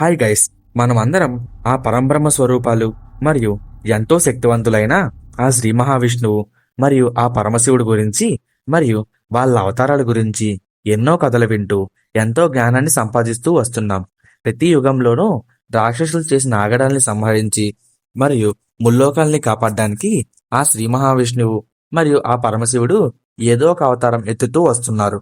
Hi guys మనమందరం ఆ పరంబ్రహ్మ స్వరూపాలు మరియు ఎంతో శక్తివంతులైన ఆ శ్రీ మహావిష్ణువు మరియు ఆ పరమశివుడు గురించి మరియు వాళ్ళ అవతారాల గురించి ఎన్నో కథలు వింటూ ఎంతో జ్ఞానాన్ని సంపాదిస్తూ వస్తున్నాం. ప్రతి యుగంలోనూ రాక్షసులు చేసిన ఆగడాల్ని సంహరించి మరియు ముల్లోకాల్ని కాపాడడానికి ఆ శ్రీ మహావిష్ణువు మరియు ఆ పరమశివుడు ఏదో ఒక అవతారం ఎత్తుతూ వస్తున్నారు.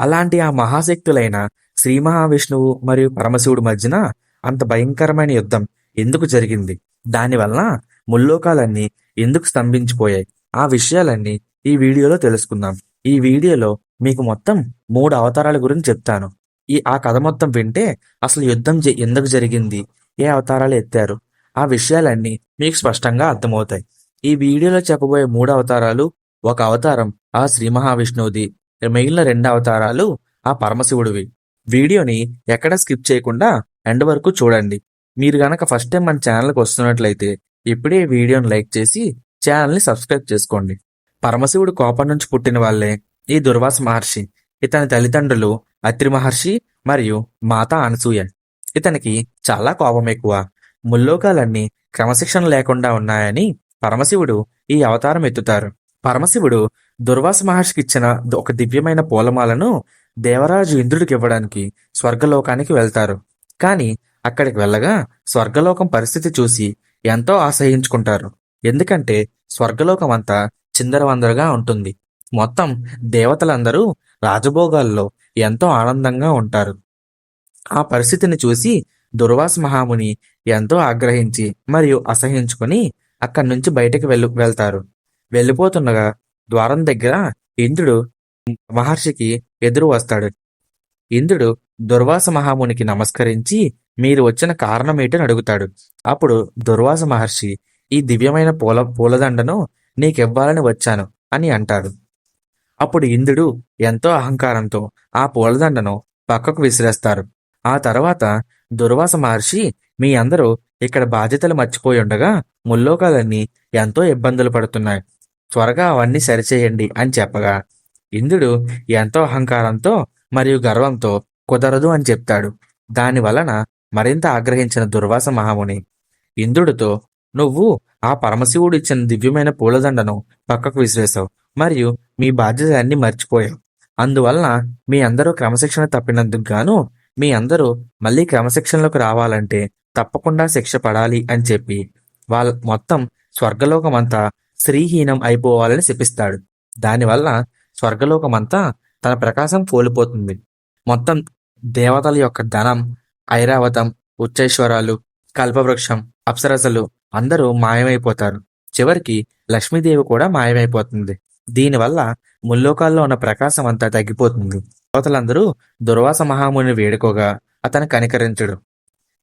అలాంటి ఆ మహాశక్తులైన శ్రీ మహావిష్ణువు మరియు పరమశివుడి మధ్యన అంత భయంకరమైన యుద్ధం ఎందుకు జరిగింది? దానివలన ముల్లోకాలన్నీ ఎందుకు స్తంభించిపోయాయి? ఆ విషయాలన్నీ ఈ వీడియోలో తెలుసుకుందాం. ఈ వీడియోలో మీకు మొత్తం మూడు అవతారాల గురించి చెప్తాను. ఈ ఆ కథ మొత్తం వింటే అసలు యుద్ధం జ- ఎందుకు జరిగింది? ఏ అవతారాలు ఎత్తారు? ఆ విషయాలన్నీ మీకు స్పష్టంగా అర్థమవుతాయి. ఈ వీడియోలో చెప్పబోయే మూడు అవతారాలు ఒక అవతారం ఆ శ్రీ మహావిష్ణువుది మిగిలిన రెండు అవతారాలు ఆ పరమశివుడివి. వీడియోని ఎక్కడ స్కిప్ చేయకుండా ఎండ్ వరకు చూడండి. మీరు గనక ఫస్ట్ టైం మన ఛానల్కి వస్తున్నట్లయితే ఇప్పుడే వీడియోని లైక్ చేసి ఛానల్ని సబ్స్క్రైబ్ చేసుకోండి. పరమశివుడు కోపం నుంచి పుట్టిన వాళ్ళే ఈ దుర్వాస మహర్షి. ఇతని తల్లిదండ్రులు అత్రి మహర్షి మరియు మాత అనసూయ. ఇతనికి చాలా కోపం ఎక్కువ. ముల్లోకాలన్నీ క్రమశిక్షణ లేకుండా ఉన్నాయని పరమశివుడు ఈ అవతారం ఎత్తుతారు. పరమశివుడు దుర్వాస మహర్షికి ఇచ్చిన ఒక దివ్యమైన పూలమాలను దేవరాజు ఇంద్రుడికి ఇవ్వడానికి స్వర్గలోకానికి వెళ్తారు. కానీ అక్కడికి వెళ్ళగా స్వర్గలోకం పరిస్థితి చూసి ఎంతో ఆశ్రయించుకుంటారు ఎందుకంటే స్వర్గలోకం అంతా చిందరవందరగా ఉంటుంది. మొత్తం దేవతలందరూ రాజభోగాల్లో ఎంతో ఆనందంగా ఉంటారు. ఆ పరిస్థితిని చూసి దుర్వాస మహాముని ఎంతో ఆగ్రహించి మరియు అసహించుకుని అక్కడి నుంచి బయటకు వెళ్ళు వెళ్తారు. వెళ్ళిపోతుండగా ద్వారం దగ్గర ఇంద్రుడు మహర్షికి ఎదురు వస్తాడు. ఇంద్రుడు దుర్వాస మహామునికి నమస్కరించి మీరు వచ్చిన కారణం ఏంటని అడుగుతాడు. అప్పుడు దుర్వాస మహర్షి ఈ దివ్యమైన పూల పూలదండను నీకివ్వాలని వచ్చాను అని అంటాడు. అప్పుడు ఇంద్రుడు ఎంతో అహంకారంతో ఆ పూలదండను పక్కకు విసిరేస్తారు. ఆ తర్వాత దుర్వాస మహర్షి మీ అందరూ ఇక్కడ బాధ్యతలు మర్చిపోయి ఉండగా ముల్లోకాలన్నీ ఎంతో ఇబ్బందులు పడుతున్నాయి. త్వరగా అవన్నీ సరిచేయండి అని చెప్పగా ఇంద్రుడు ఎంతో అహంకారంతో మరియు గర్వంతో కుదరదు అని చెప్తాడు. దాని వలన మరింత ఆగ్రహించిన దుర్వాస మహాముని ఇంద్రుడితో నువ్వు ఆ పరమశివుడు ఇచ్చిన దివ్యమైన పూలదండను పక్కకు విసిరేశావు మరియు మీ బాధ్యతలన్నీ మర్చిపోయావు. అందువలన మీ అందరూ క్రమశిక్షణ తప్పినందుకు గాను మీ అందరూ మళ్ళీ క్రమశిక్షణలోకి రావాలంటే తప్పకుండా శిక్ష పడాలి అని చెప్పి వాళ్ళ మొత్తం స్వర్గలోకమంతా శ్రీహీనం అయిపోవాలని శపిస్తాడు. దానివల్ల స్వర్గలోకమంతా తన ప్రకాశం కోల్పోతుంది. మొత్తం దేవతల యొక్క ధనం ఐరావతం ఉచ్చైశ్వరాలు కల్పవృక్షం అప్సరసలు అందరూ మాయమైపోతారు. చివరికి లక్ష్మీదేవి కూడా మాయమైపోతుంది. దీనివల్ల ముల్లోకాల్లో ఉన్న ప్రకాశం అంతా తగ్గిపోతుంది. దేవతలందరూ దుర్వాస మహాముని వేడుకోగా అతను కనికరించడు.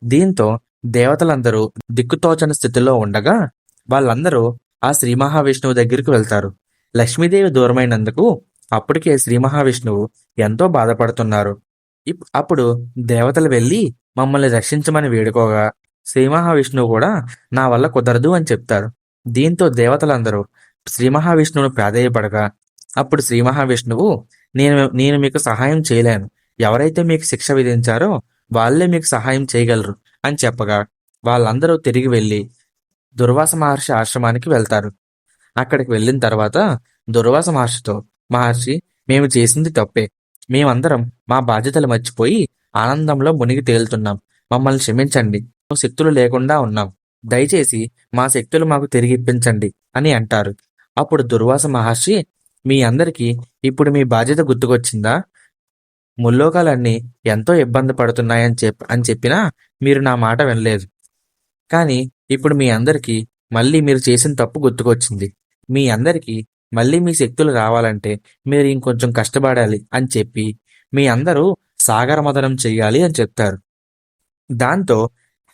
దీంతో దేవతలందరూ దిక్కుతోచని స్థితిలో ఉండగా వాళ్ళందరూ ఆ శ్రీ మహావిష్ణువు దగ్గరికి వెళ్తారు. లక్ష్మీదేవి దూరమైనందుకు అప్పటికే శ్రీ మహావిష్ణువు ఎంతో బాధపడుతున్నారు. ఇప్- అప్పుడు దేవతలు వెళ్ళి మమ్మల్ని రక్షించమని వేడుకోగా శ్రీ మహావిష్ణువు కూడా నా వల్ల కుదరదు అని చెప్తారు. దీంతో దేవతలందరూ శ్రీ మహావిష్ణువును ప్రాధేయపడగా అప్పుడు శ్రీ మహావిష్ణువు నేను నేను మీకు సహాయం చేయలేను. ఎవరైతే మీకు శిక్ష విధించారో వాళ్ళే మీకు సహాయం చేయగలరు అని చెప్పగా వాళ్ళందరూ తిరిగి వెళ్ళి దుర్వాస మహర్షి ఆశ్రమానికి వెళ్తారు. అక్కడికి వెళ్ళిన తర్వాత దుర్వాస మహర్షితో మహర్షి మేము చేసింది తప్పే. మేమందరం మా బాధ్యతలు మర్చిపోయి ఆనందంలో మునిగి తేలుతున్నాం. మమ్మల్ని క్షమించండి. మేము శక్తులు లేకుండా ఉన్నాం. దయచేసి మా శక్తులు మాకు తిరిగి ఇప్పించండి అని అంటారు. అప్పుడు దుర్వాస మహర్షి మీ అందరికీ ఇప్పుడు మీ బాధ్యత గుర్తుకొచ్చిందా? ముల్లోకాలన్నీ ఎంతో ఇబ్బంది పడుతున్నాయని చెప్ అని చెప్పినా మీరు నా మాట వినలేదు. కానీ ఇప్పుడు మీ అందరికీ మళ్ళీ మీరు చేసిన తప్పు గుర్తుకొచ్చింది. మీ అందరికీ మళ్ళీ మీ శక్తులు రావాలంటే మీరు ఇంకొంచెం కష్టపడాలి అని చెప్పి మీ అందరూ సాగర మదనం చెయ్యాలి అని చెప్తారు. దాంతో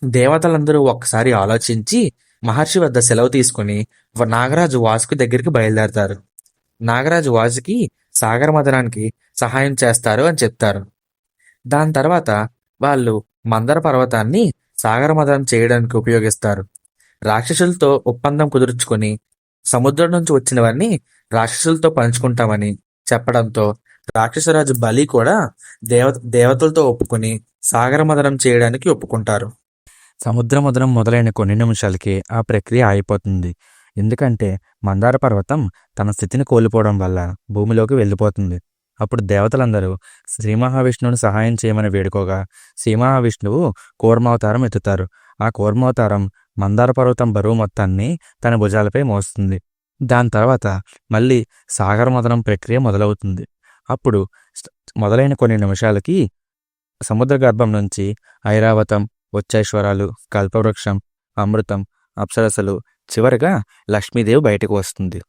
దేవతలందరూ ఒక్కసారి ఆలోచించి మహర్షి వద్ద సెలవు తీసుకుని నాగరాజు వాసుకి దగ్గరికి బయలుదేరతారు. నాగరాజు వాసుకి సాగర మదనానికి సహాయం చేస్తారు అని చెప్తారు. దాని తర్వాత వాళ్ళు మందర పర్వతాన్ని సాగర మదనం చేయడానికి ఉపయోగిస్తారు. రాక్షసులతో ఒప్పందం కుదుర్చుకొని సముద్రం నుంచి వచ్చినవన్నీ రాక్షసులతో పంచుకుంటామని చెప్పడంతో రాక్షసరాజు బలి కూడా దేవ దేవతలతో ఒప్పుకొని సాగర మదనం చేయడానికి ఒప్పుకుంటారు. సముద్ర మదనం మొదలైన కొన్ని నిమిషాలకే ఆ ప్రక్రియ ఆగిపోతుంది. ఎందుకంటే మందార పర్వతం తన స్థితిని కోల్పోవడం వల్ల భూమిలోకి వెళ్ళిపోతుంది. అప్పుడు దేవతలందరూ శ్రీ మహావిష్ణువుని సహాయం చేయమని వేడుకోగా శ్రీ మహావిష్ణువు కూర్మావతారం ఎత్తుతారు. ఆ కూర్మావతారం మందార పర్వతం బరువు మొత్తాన్ని తన భుజాలపై మోస్తుంది. దాని తర్వాత మళ్ళీ సాగర మదనం ప్రక్రియ మొదలవుతుంది. అప్పుడు మొదలైన కొన్ని నిమిషాలకి సముద్ర గర్భం నుంచి ఐరావతం ఉచ్చైశ్వరాలు కల్పవృక్షం అమృతం అప్సరసలు చివరగా లక్ష్మీదేవి బయటకు వస్తుంది.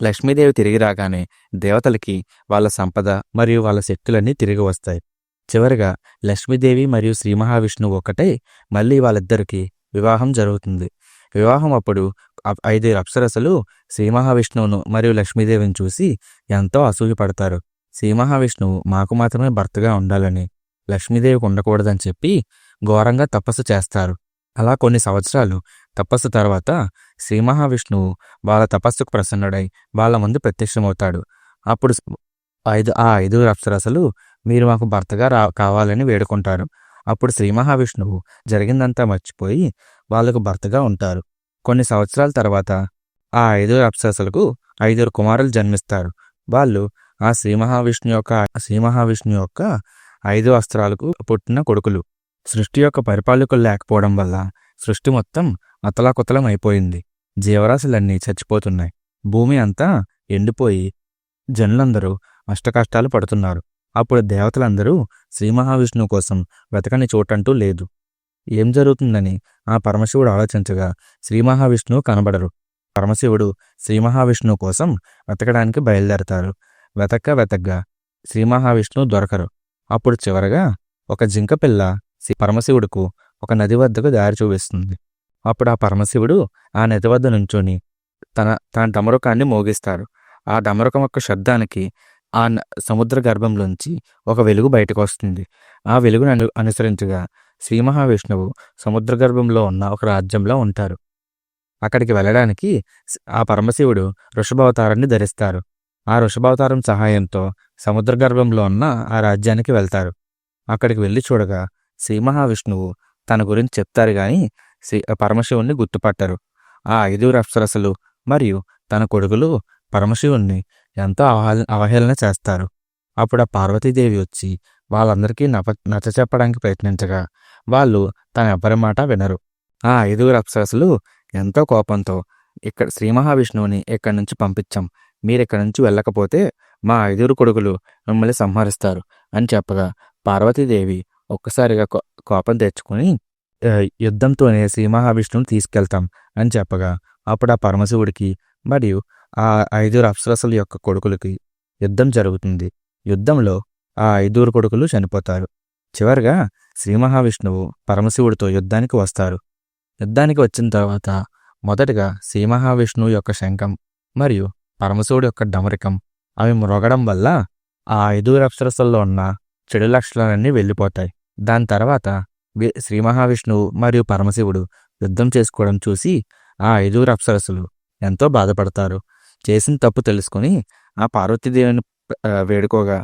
లక్ష్మీదేవి తిరిగి రాగానే దేవతలకి వాళ్ళ సంపద మరియు వాళ్ళ శక్తులన్నీ తిరిగి వస్తాయి. చివరగా లక్ష్మీదేవి మరియు శ్రీ మహావిష్ణువు ఒకటే మళ్ళీ వాళ్ళిద్దరికి వివాహం జరుగుతుంది. వివాహం అప్పుడు ఐదుగురు అప్సరసలు శ్రీ మహావిష్ణువును మరియు లక్ష్మీదేవిని చూసి ఎంతో అసూయపడతారు. శ్రీ మహావిష్ణువు మాకు మాత్రమే భర్తగా ఉండాలని లక్ష్మీదేవికి ఉండకూడదని చెప్పి ఘోరంగా తపస్సు చేస్తారు. అలా కొన్ని సంవత్సరాలు తపస్సు తర్వాత శ్రీ మహావిష్ణువు వాళ్ళ తపస్సుకు ప్రసన్నుడై వాళ్ళ ముందు ప్రత్యక్షమవుతాడు. అప్పుడు ఐదు ఆ ఐదుగురు అప్సరసలు మీరు మాకు భర్తగా రా కావాలని వేడుకుంటారు. అప్పుడు శ్రీ మహావిష్ణువు జరిగిందంతా మర్చిపోయి వాళ్ళకు భర్తగా ఉంటారు. కొన్ని సంవత్సరాల తర్వాత ఆ ఐదుగురు అప్సరసలకు ఐదుగురు కుమారులు జన్మిస్తారు. వాళ్ళు ఆ శ్రీ మహావిష్ణు యొక్క శ్రీ మహావిష్ణు యొక్క ఐదు అస్త్రాలకు పుట్టిన కొడుకులు. సృష్టి యొక్క పరిపాలకులు లేకపోవడం వల్ల సృష్టి మొత్తం అతలాకుతలం అయిపోయింది. జీవరాశులన్నీ చచ్చిపోతున్నాయి. భూమి అంతా ఎండిపోయి జనులందరూ అష్టకష్టాలు పడుతున్నారు. అప్పుడు దేవతలందరూ శ్రీ మహావిష్ణువు కోసం వెతకని చోటంటూ లేదు. ఏం జరుగుతుందని ఆ పరమశివుడు ఆలోచించగా శ్రీ మహావిష్ణువు కనబడరు. పరమశివుడు శ్రీ మహావిష్ణువు కోసం వెతకడానికి బయలుదేరతారు. వెతక్క వెతగ్గా శ్రీ మహావిష్ణువు దొరకరు. అప్పుడు చివరగా ఒక జింక పిల్ల శ్రీ పరమశివుడుకు ఒక నది వద్దకు దారి చూపిస్తుంది. అప్పుడు ఆ పరమశివుడు ఆ నది వద్ద నుంచొని తన తన డమరుకాన్ని మోగిస్తారు. ఆ డమరుకం యొక్క శబ్దానికి ఆ న- సముద్ర గర్భంలోంచి ఒక వెలుగు బయటకు వస్తుంది ఆ వెలుగును అను అనుసరించగా శ్రీ మహావిష్ణువు సముద్ర గర్భంలో ఉన్న ఒక రాజ్యంలో ఉంటారు. అక్కడికి వెళ్ళడానికి ఆ పరమశివుడు ఋషభావతారాన్ని ధరిస్తారు. ఆ ఋషభావతారం సహాయంతో సముద్ర గర్భంలో ఉన్న ఆ రాజ్యానికి వెళ్తారు. అక్కడికి వెళ్ళి చూడగా శ్రీ మహావిష్ణువు తన గురించి చెప్తారు గాని శ్రీ పరమశివుణ్ణి గుర్తుపట్టరు. ఆ ఐదుగురు అప్సరసలు మరియు తన కొడుకులు పరమశివుణ్ణి ఎంతో అవహేళ అవహేళన చేస్తారు. అప్పుడు ఆ పార్వతీదేవి వచ్చి వాళ్ళందరికీ నప నచ్చ చెప్పడానికి ప్రయత్నించగా వాళ్ళు తన ఎవ్వరి మాట వినరు. ఆ ఐదుగురు అప్సరసులు ఎంతో కోపంతో ఇక్కడ శ్రీ మహావిష్ణువుని ఇక్కడి నుంచి పంపించాం. మీరు ఇక్కడి నుంచి వెళ్ళకపోతే మా ఐదుగురు కొడుకులు మిమ్మల్ని సంహరిస్తారు అని చెప్పగా పార్వతీదేవి ఒక్కసారిగా కో- కోపం తెచ్చుకొని యుద్ధంతోనే శ్రీ మహావిష్ణువుని తీసుకెళ్తాం అని చెప్పగా అప్పుడు ఆ పరమశివుడికి మరియు ఆ ఐదుగురు అప్సరసల యొక్క కొడుకులకి యుద్ధం జరుగుతుంది. యుద్ధంలో ఆ ఐదుగురు కొడుకులు చనిపోతారు. చివరిగా శ్రీ మహావిష్ణువు పరమశివుడితో యుద్ధానికి వస్తారు. యుద్ధానికి వచ్చిన తర్వాత మొదటగా శ్రీ మహావిష్ణువు యొక్క శంఖం మరియు పరమశివుడు యొక్క డమరికం అవి మ్రొగడం వల్ల ఆ ఐదుగురు అప్సరసల్లో ఉన్న చెడు లక్షణాలన్నీ వెళ్ళిపోతాయి. దాని తర్వాత శ్రీ మహావిష్ణువు మరియు పరమశివుడు యుద్ధం చేసుకోవడం చూసి ఆ ఐదుగురు అప్సరసులు ఎంతో బాధపడతారు. చేసిన తప్పు తెలుసుకుని ఆ పార్వతీదేవిని వేడుకోగా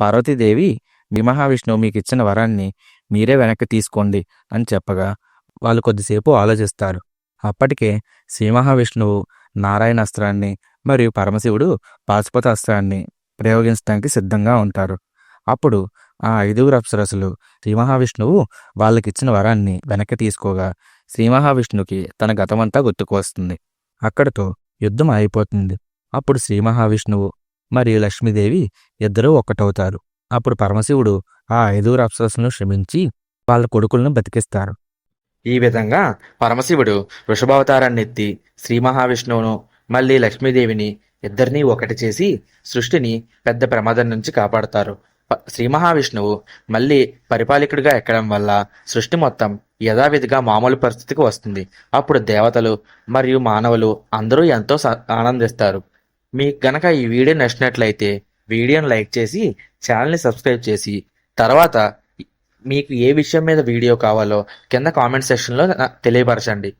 పార్వతీదేవి మీ మహావిష్ణువు మీకు ఇచ్చిన వరాన్ని మీరే వెనక్కి తీసుకోండి అని చెప్పగా వాళ్ళు కొద్దిసేపు ఆలోచిస్తారు. అప్పటికే శ్రీ మహావిష్ణువు నారాయణ అస్త్రాన్ని మరియు పరమశివుడు పాశుపత అస్త్రాన్ని ప్రయోగించడానికి సిద్ధంగా ఉంటారు. అప్పుడు ఆ ఐదుగురు అప్సరసులు శ్రీ మహావిష్ణువు వాళ్ళకిచ్చిన వరాన్ని వెనక్కి తీసుకోగా శ్రీ మహావిష్ణువుకి తన గతమంతా గుర్తుకు వస్తుంది. అక్కడితో యుద్ధం అయిపోతుంది అప్పుడు శ్రీ మహావిష్ణువు మరియు లక్ష్మీదేవి ఇద్దరూ ఒక్కటవుతారు. అప్పుడు పరమశివుడు ఆ ఐదుగురు అప్సరసులను శ్రమించి వాళ్ళ కొడుకులను బతికిస్తారు. ఈ విధంగా పరమశివుడు వృషభావతారాన్ని ఎత్తి శ్రీ మహావిష్ణువును మళ్ళీ లక్ష్మీదేవిని ఇద్దరినీ ఒకటి చేసి సృష్టిని పెద్ద ప్రమాదం నుంచి కాపాడతారు. శ్రీ మహావిష్ణువు మళ్ళీ పరిపాలకుడిగా ఎక్కడం వల్ల సృష్టి మొత్తం యథావిధిగా మామూలు పరిస్థితికి వస్తుంది. అప్పుడు దేవతలు మరియు మానవులు అందరూ ఎంతో స- ఆనందిస్తారు. మీకు గనక ఈ వీడియో నచ్చినట్లయితే వీడియోని లైక్ చేసి ఛానల్ని సబ్స్క్రైబ్ చేసి తర్వాత మీకు ఏ విషయం మీద వీడియో కావాలో కింద కామెంట్ సెక్షన్లో తెలియపరచండి.